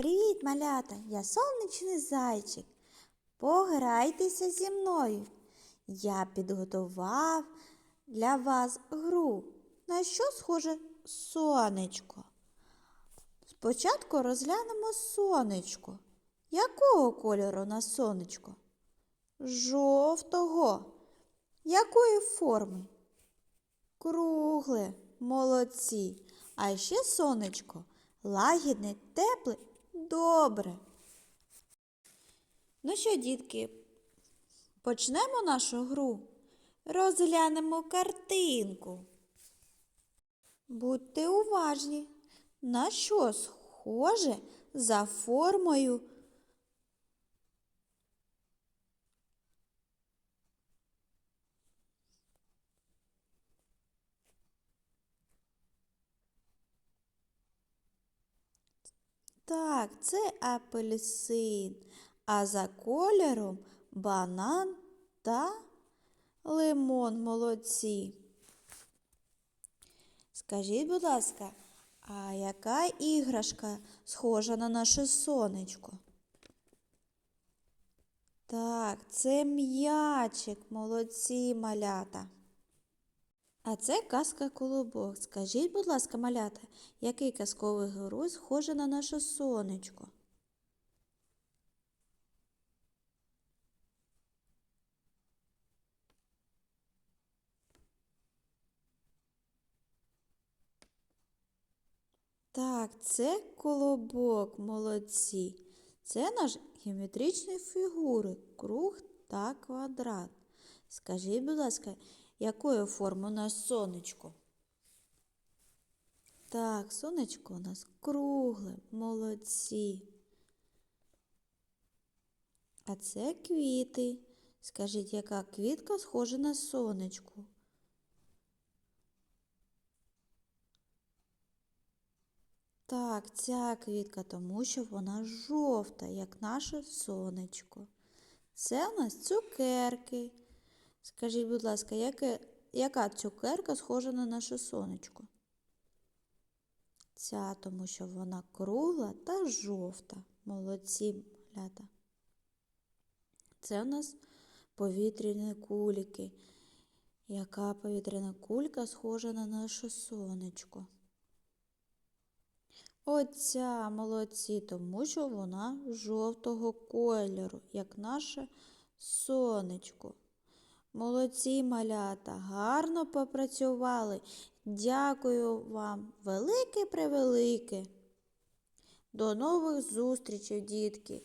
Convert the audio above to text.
Привіт, малята! Я сонячний зайчик. Пограйтеся зі мною. Я підготував для вас гру. На що схоже сонечко? Спочатку розглянемо сонечко. Якого кольору на сонечко? Жовтого. Якої форми? Кругле, молодці. А ще сонечко лагідне, тепле, добре. Ну що, дітки, почнемо нашу гру. Розглянемо картинку. Будьте уважні, на що схоже за формою Так, це апельсин, а за кольором банан та лимон молодці. Скажіть, будь ласка, а яка іграшка схожа на наше сонечко? Так, це м'ячик, молодці малята. А це казка колобок. Скажіть, будь ласка, малята, який казковий герой схожий на наше сонечко? Так, це колобок, молодці. Це наш геометричні фігури, круг та квадрат. Скажіть, будь ласка, якої форми у нас сонечко? Так, сонечко у нас кругле, молодці. А це квіти. Скажіть, яка квітка схожа на сонечко? Так, ця квітка, тому що вона жовта, як наше сонечко. Це у нас цукерки. Скажіть, будь ласка, яке, яка цукерка схожа на наше сонечко? Ця, тому що вона кругла та жовта. Молодці малята. Це у нас повітряні куліки. Яка повітряна кулька схожа на наше сонечко? Оця молодці, тому що вона жовтого кольору, як наше сонечко. Молодці малята, гарно попрацювали. Дякую вам, велике превелике. До нових зустрічей, дітки!